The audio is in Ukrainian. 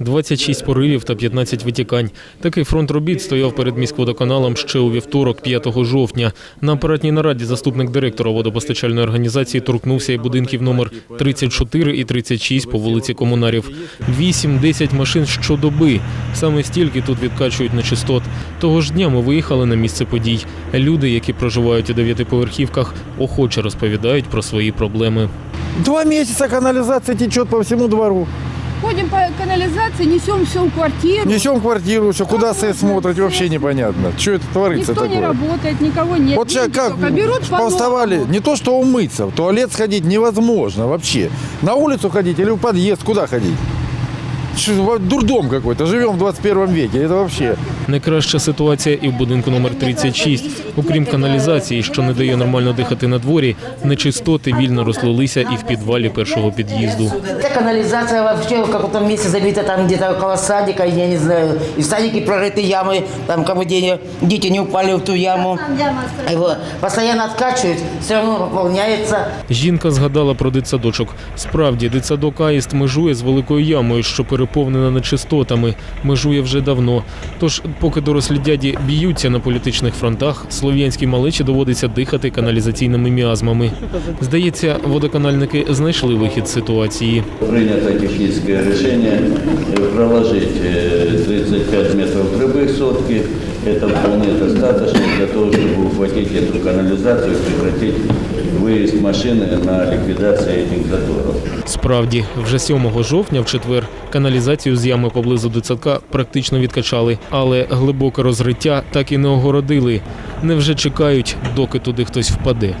26 поривів та 15 витікань. Такий фронт робіт стояв перед міськводоканалом ще у вівторок, 5 жовтня. На апаратній нараді заступник директора водопостачальної організації торкнувся і будинків номер 34 і 36 по вулиці Комунарів. 8-10 машин щодоби. Саме стільки тут відкачують нечистот. Того ж дня ми виїхали на місце подій. Люди, які проживають у дев'ятиповерхівках, охоче розповідають про свої проблеми. Два месяца канализация течет по всему двору. Ходим по канализации, несем все в квартиру. Несем в квартиру, все, куда все смотрят, вообще непонятно. Что это творится Никто не такое? работает, никого нет. Вот сейчас как берут поставали, не то что умыться, в туалет сходить невозможно вообще. На улицу ходить или в подъезд, куда ходить? Дурдом какой-то, живем в 21 веке, это вообще. Найкраща ситуація і в будинку номер 36. Окрім каналізації, що не дає нормально дихати на дворі, нечистоти вільно розлилися і в підвалі першого під'їзду. Эта канализация вообще в каком-то месте забита, там где-то около садика, я не знаю. И в садике прорыты ямы, там кому дети, дети не упали в ту яму. Его постоянно откачивают, все равно пополняется. Жінка згадала про дитсадочок. Справді, дитсадок Аїст межує з великою ямою, що переповнена нечистотами. Межує вже давно. Тож, поки дорослі дяді б'ються на політичних фронтах, слов'янській малечі доводиться дихати каналізаційними міазмами. Здається, водоканальники знайшли вихід з ситуації. Принято техническое решение э, проложить э, 35 метров трубы в сутки. Это вполне достаточно для того, чтобы ухватить эту канализацию и прекратить выезд машины на ликвидацию этих заторов. Справді, вже 7 жовтня, в четвер, каналізацію з ями поблизу дитсадка практично відкачали, але глибоке розриття так і не огородили. Невже чекають, доки туди хтось впаде.